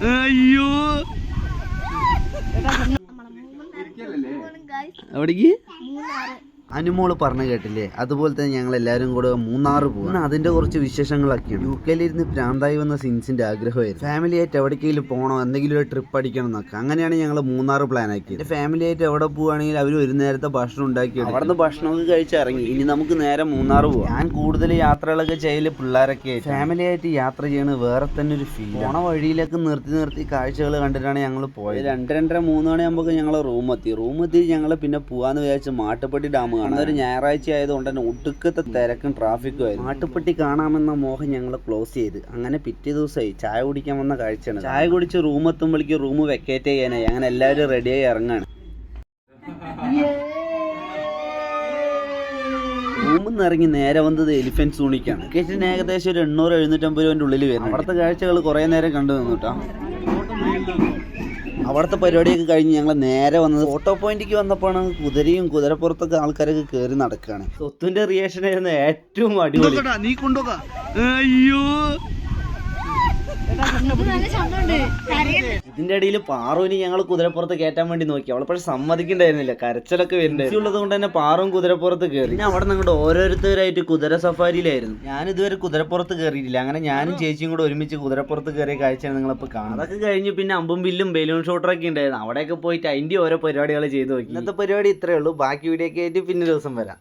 അയ്യോ. എവിടേക്ക് അനുമോൾ പറഞ്ഞു കേട്ടില്ലേ? അതുപോലെ തന്നെ ഞങ്ങൾ എല്ലാവരും കൂടെ മൂന്നാറ് പോകും അതിന്റെ കുറച്ച് വിശേഷങ്ങളൊക്കെയാണ്. യു കെയിലിരുന്ന് പ്രാന്തായി വന്ന സിൻസിന്റെ ആഗ്രഹമായിരുന്നു. ഫാമിലി ആയിട്ട് എവിടേക്കെങ്കിലും പോകണോ എന്തെങ്കിലും ഒരു ട്രിപ്പ് അടിക്കണം എന്നൊക്കെ. അങ്ങനെയാണ് ഞങ്ങൾ മൂന്നാറ് പ്ലാൻ ആക്കിയത്. ഫാമിലി ആയിട്ട് എവിടെ പോവുകയാണെങ്കിൽ അവർ ഒരു നേരത്തെ ഭക്ഷണം ഉണ്ടാക്കി അവിടെ നിന്ന് ഭക്ഷണമൊക്കെ കഴിച്ച് ഇറങ്ങി. ഇനി നമുക്ക് നേരെ മൂന്നാറ് പോകാം ഞാൻ കൂടുതൽ യാത്രകളൊക്കെ ചെയ്യൽ പിള്ളേരൊക്കെ ഫാമിലി ആയിട്ട് യാത്ര ചെയ്യണത് വേറെ തന്നെ ഒരു ഫീൽ പോണ വഴിയിലേക്ക് നിർത്തി നിർത്തി കാഴ്ചകൾ കണ്ടിട്ടാണ് ഞങ്ങൾ പോയത്. രണ്ട് രണ്ടര മൂന്ന് മണിയാകുമ്പോൾ ഞങ്ങൾ റൂം എത്തി റൂം എത്തി ഞങ്ങൾ പിന്നെ പോവാന്ന് വിചാരിച്ച് മാട്ടുപ്പെട്ടി ഡാം ഒരു ഞായറാഴ്ച ആയതുകൊണ്ട് തന്നെ ഒടുക്കത്തെ തിരക്കും ട്രാഫിക്കും ആയിരുന്നു. മാട്ടുപ്പെട്ടി കാണാമെന്ന മോഹം ഞങ്ങൾ ക്ലോസ് ചെയ്ത്. അങ്ങനെ പിറ്റേ ദിവസമായി ചായ കുടിക്കാൻ വന്ന കാഴ്ചയാണ് ചായ കുടിച്ച് റൂം എത്തുമ്പോഴേക്കും റൂം വെക്കേറ്റ് ചെയ്യാനായി. അങ്ങനെ എല്ലാവരും റെഡിയായി ഇറങ്ങാണ്. റൂമിൽ നിന്ന് ഇറങ്ങി നേരെ വന്നത് എലിഫന്റ് സൂണിക്കാണ് ലൊക്കേഷൻ ഏകദേശം ഒരു എണ്ണൂറ് എഴുന്നൂറ്റമ്പത് രൂപന്റെ ഉള്ളിൽ വരുന്നു അവിടുത്തെ കാഴ്ചകൾ കുറേ നേരം കണ്ടു നിന്നു കേട്ടോ. അവിടുത്തെ പരിപാടിയൊക്കെ കഴിഞ്ഞ് ഞങ്ങൾ നേരെ വന്നത് ഫോട്ടോ പോയിന്റിക്ക് വന്നപ്പോഴാണ് കുതിരയും കുതിരപ്പുറത്തൊക്കെ ആൾക്കാരൊക്കെ കയറി നടക്കുകയാണ് സ്വത്തുവിന്റെ റിയാക്ഷൻ ആയിരുന്നു ഏറ്റവും അടിപൊളി. നീ കൊണ്ടുപോക. അയ്യോ. ഇതിന്റെ ഇടയിൽ പാറുവിന് ഞങ്ങൾ കുതിരപ്പുറത്ത് കയറ്റാൻ വേണ്ടി നോക്കി. അവളെപ്പോഴും സമ്മതിക്കണ്ടായിരുന്നില്ല. കരച്ചിലൊക്കെ വരുന്നുണ്ട്. ഉള്ളത് കൊണ്ട് തന്നെ പാറും കുതിരപ്പുറത്ത് കയറി പിന്നെ അവിടെ നിങ്ങളുടെ ഓരോരുത്തരായിട്ട് കുതിര സഫാരിയിലായിരുന്നു. ഞാൻ ഇതുവരെ കുതിരപ്പുറത്ത് കയറിയിട്ടില്ല അങ്ങനെ ഞാനും ചേച്ചിയും കൂടെ ഒരുമിച്ച് കുതിരപ്പുറത്ത് കയറിയ കാഴ്ചയാണ് നിങ്ങളിപ്പോൾ കാണുന്നത്. അതൊക്കെ കഴിഞ്ഞ് പിന്നെ അമ്പും ബില്ലും ബലൂൺ ഷോട്ടറൊക്കെ ഉണ്ടായിരുന്നു. അവിടെയൊക്കെ പോയിട്ട് അതിന്റെ ഓരോ പരിപാടികൾ ചെയ്തു നോക്കി. ഇന്നത്തെ പരിപാടി ഇത്രയേ ഉള്ളൂ. ബാക്കി വീഡിയോ ഒക്കെ ആയിട്ട് പിന്നെ ദിവസം വരാം.